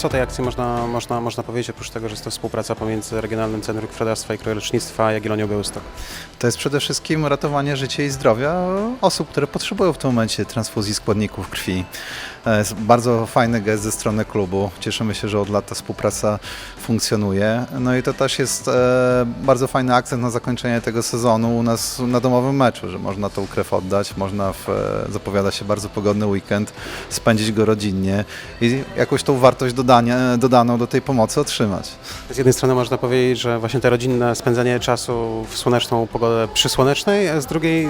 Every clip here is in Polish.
Co tej akcji można, można, można powiedzieć, oprócz tego, że jest to współpraca pomiędzy Regionalnym Centrum Krwiodawstwa i Krwiolecznictwa Jagiellonią Białystok? To jest przede wszystkim ratowanie życia i zdrowia osób, które potrzebują w tym momencie transfuzji składników krwi. Jest bardzo fajny gest ze strony klubu. Cieszymy się, że od lat ta współpraca funkcjonuje. No i to też jest e, bardzo fajny akcent na zakończenie tego sezonu u nas na domowym meczu, że można tą krew oddać, można w, e, zapowiada się bardzo pogodny weekend, spędzić go rodzinnie i jakąś tą wartość dodania, dodaną do tej pomocy otrzymać. Z jednej strony można powiedzieć, że właśnie te rodzinne spędzanie czasu w słoneczną pogodę przysłonecznej, a z drugiej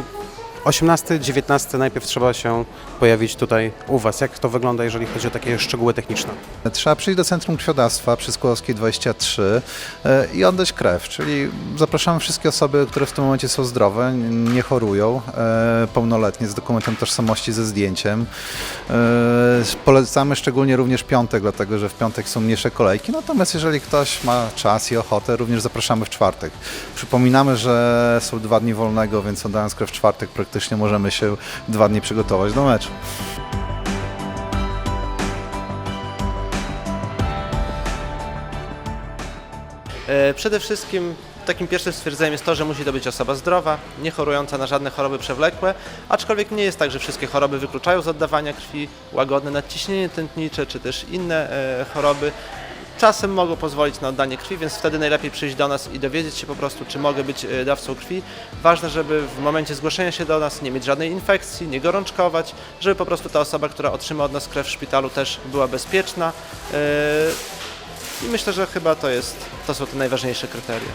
18, 19 najpierw trzeba się pojawić tutaj u Was. Jak to wygląda, jeżeli chodzi o takie szczegóły techniczne? Trzeba przyjść do Centrum Krwiodawstwa przy Skłodowskiej 23 e, i oddać krew, czyli zapraszamy wszystkie osoby, które w tym momencie są zdrowe, nie chorują, e, pełnoletnie z dokumentem tożsamości ze zdjęciem. E, Polecamy szczególnie również piątek, dlatego że w piątek są mniejsze kolejki, natomiast jeżeli ktoś ma czas i ochotę, również zapraszamy w czwartek. Przypominamy, że są dwa dni wolnego, więc oddając krew w czwartek możemy się dwa dni przygotować do meczu. E, Przede wszystkim takim pierwszym stwierdzeniem jest to, że musi to być osoba zdrowa, nie chorująca na żadne choroby przewlekłe, aczkolwiek nie jest tak, że wszystkie choroby wykluczają z oddawania krwi, łagodne nadciśnienie tętnicze czy też inne e, choroby. Czasem mogą pozwolić na oddanie krwi, więc wtedy najlepiej przyjść do nas i dowiedzieć się po prostu, czy mogę być e, dawcą krwi. Ważne, żeby w momencie zgłoszenia się do nas nie mieć żadnej infekcji, nie gorączkować, żeby po prostu ta osoba, która otrzyma od nas krew w szpitalu też była bezpieczna. E, I myślę, że chyba to, jest, to są te najważniejsze kryteria.